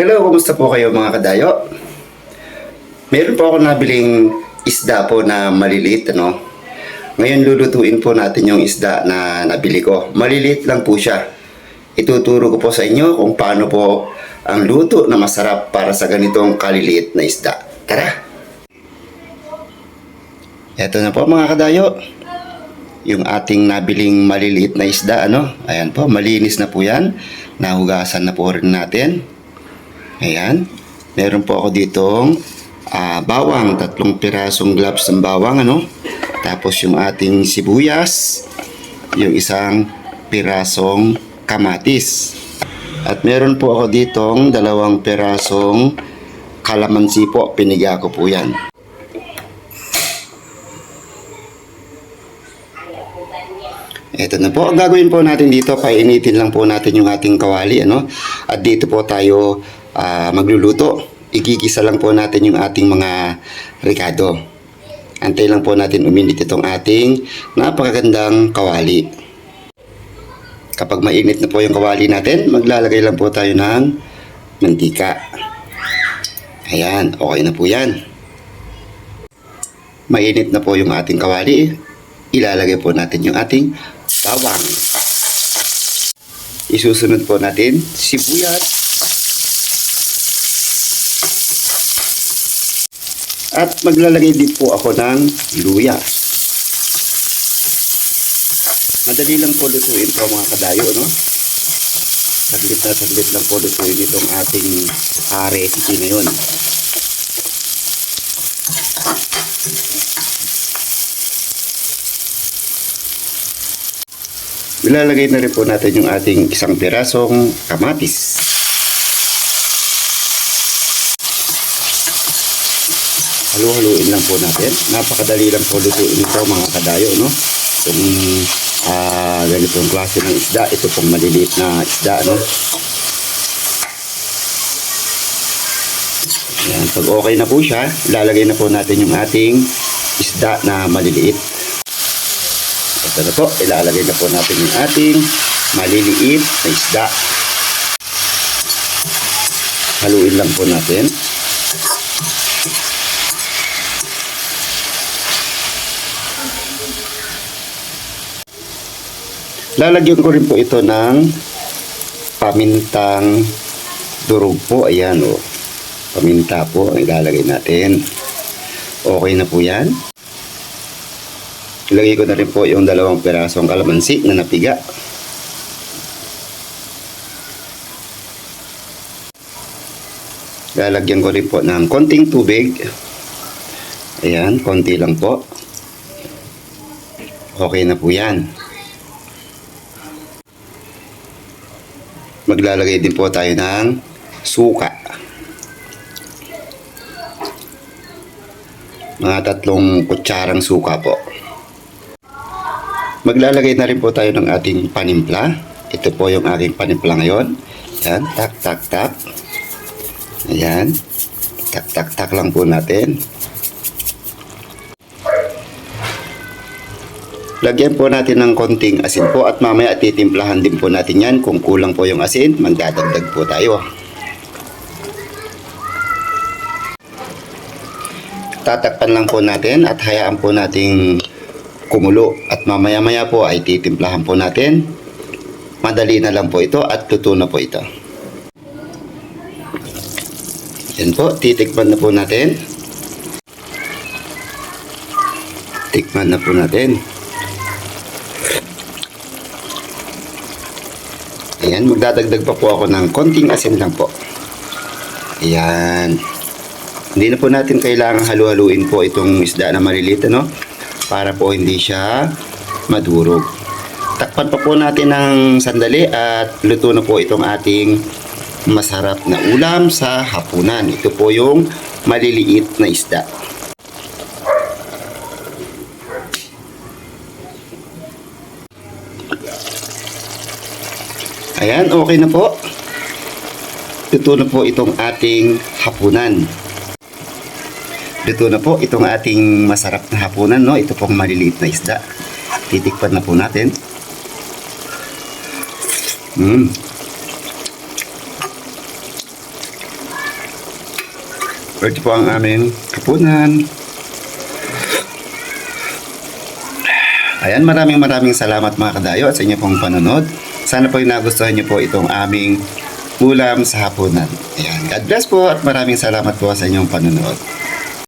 Hello, kumusta po kayo mga kadayo? Meron po ako nabiling isda po na maliliit, ano? Ngayon lulutuin po natin yung isda na nabili ko. Maliliit lang po siya. Ituturo ko po sa inyo kung paano po ang luto na masarap para sa ganitong kaliliit na isda. Tara! Eto na po mga kadayo. Yung ating nabiling maliliit na isda, ano? Ayan po, malinis na po yan. Nahugasan na po rin natin. Ayan. Meron po ako ditong ah, bawang, tatlong pirasong gloves ng bawang, ano? Tapos yung ating sibuyas, yung isang pirasong kamatis. At meron po ako ditong dalawang pirasong kalamansi po, piniga ko po yan. Ito na po. Ang gagawin po natin dito, painitin lang po natin yung ating kawali. Ano? At dito po tayo ah, magluluto. Igigisa lang po natin yung ating mga ricado. Antay lang po natin uminit itong ating napakagandang kawali. Kapag mainit na po yung kawali natin, maglalagay lang po tayo ng mantika. Ayan, okay na po yan. Mainit na po yung ating kawali. Ilalagay po natin yung ating bawang. Isusunod po natin sibuyas. At maglalagay din po ako ng luya. Madali lang po lutuin po mga kadayo, no? Saglit na saglit lang po lutuin itong ating uh, recipe ngayon. Ilalagay na rin po natin yung ating isang pirasong kamatis. Halu-haluin lang po natin. Napakadali lang po lutuin ito mga kadayo, no? Itong ah, ganitong klase ng isda. Ito pong maliliit na isda, no? Ayan, pag okay na po siya, ilalagay na po natin yung ating isda na maliliit. Ito na po, ilalagay na po natin yung ating maliliit na isda. Haluin lang po natin. Lalagyan ko rin po ito ng pamintang durog po. Ayan o. Paminta po ang ilalagay natin. Okay na po yan. Ilagay ko na rin po yung dalawang pirasong kalamansi na napiga. Lalagyan ko rin po ng konting tubig. Ayan, konti lang po. Okay na po yan. Maglalagay din po tayo ng suka. Mga tatlong kutsarang suka po. Maglalagay na rin po tayo ng ating panimpla. Ito po yung aking panimpla ngayon. Yan, tak, tak, tak. Ayan. Tak, tak, tak lang po natin. Lagyan po natin ng konting asin po at mamaya titimplahan din po natin yan. Kung kulang po yung asin, magdadagdag po tayo. Tatakpan lang po natin at hayaan po nating kumulo. At mamaya-maya po ay titimplahan po natin. Madali na lang po ito at luto po ito. Yan po, titikman na po natin. Tikman na po natin. Ayan, magdadagdag pa po ako ng konting asin lang po. Ayan. Hindi na po natin kailangan halu-haluin po itong isda na maliliit, ano? Para po hindi siya madurog. Takpan pa po natin ng sandali at luto na po itong ating masarap na ulam sa hapunan. Ito po yung maliliit na isda. Ayan, okay na po. Ito na po itong ating hapunan. Ito na po itong ating masarap na hapunan, no? Ito pong maliliit na isda. Titikpan na po natin. Mm. Ito po ang aming kapunan. Ayan, maraming maraming salamat mga kadayo at sa inyo pong panonood. Sana po nagustuhan niyo po itong aming ulam sa hapunan. Ayan, God bless po at maraming salamat po sa inyong panonood.